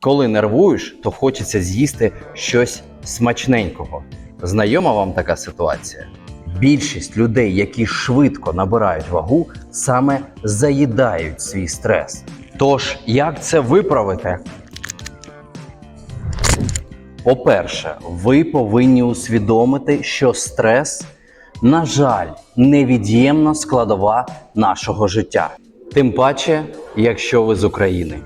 Коли нервуєш, то хочеться з'їсти щось смачненького. Знайома вам така ситуація? Більшість людей, які швидко набирають вагу, саме заїдають свій стрес. Тож, як це виправити? По-перше, ви повинні усвідомити, що стрес, на жаль, невід'ємна складова нашого життя. Тим паче, якщо ви з України.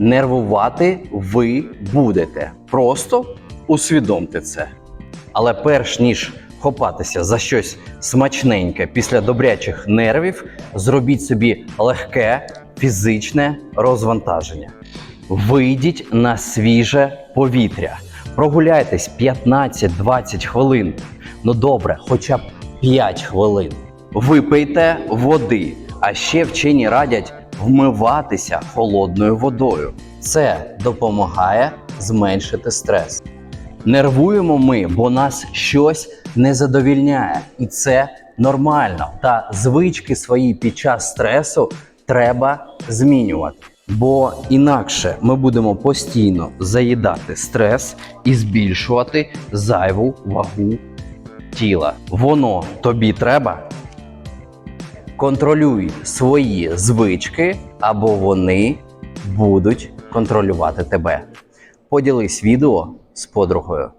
Нервувати ви будете. Просто усвідомте це. Але перш ніж хопатися за щось смачненьке після добрячих нервів, зробіть собі легке фізичне розвантаження. Вийдіть на свіже повітря. Прогуляйтесь 15-20 хвилин. Ну добре, хоча б 5 хвилин. Випийте води, а ще вчені радять вмиватися холодною водою. Це допомагає зменшити стрес. Нервуємо ми, бо нас щось не задовільняє, і це нормально. Та звички свої під час стресу треба змінювати. Бо інакше ми будемо постійно заїдати стрес і збільшувати зайву вагу тіла. Воно тобі треба. Контролюй свої звички, або вони будуть контролювати тебе. Поділись відео з подругою.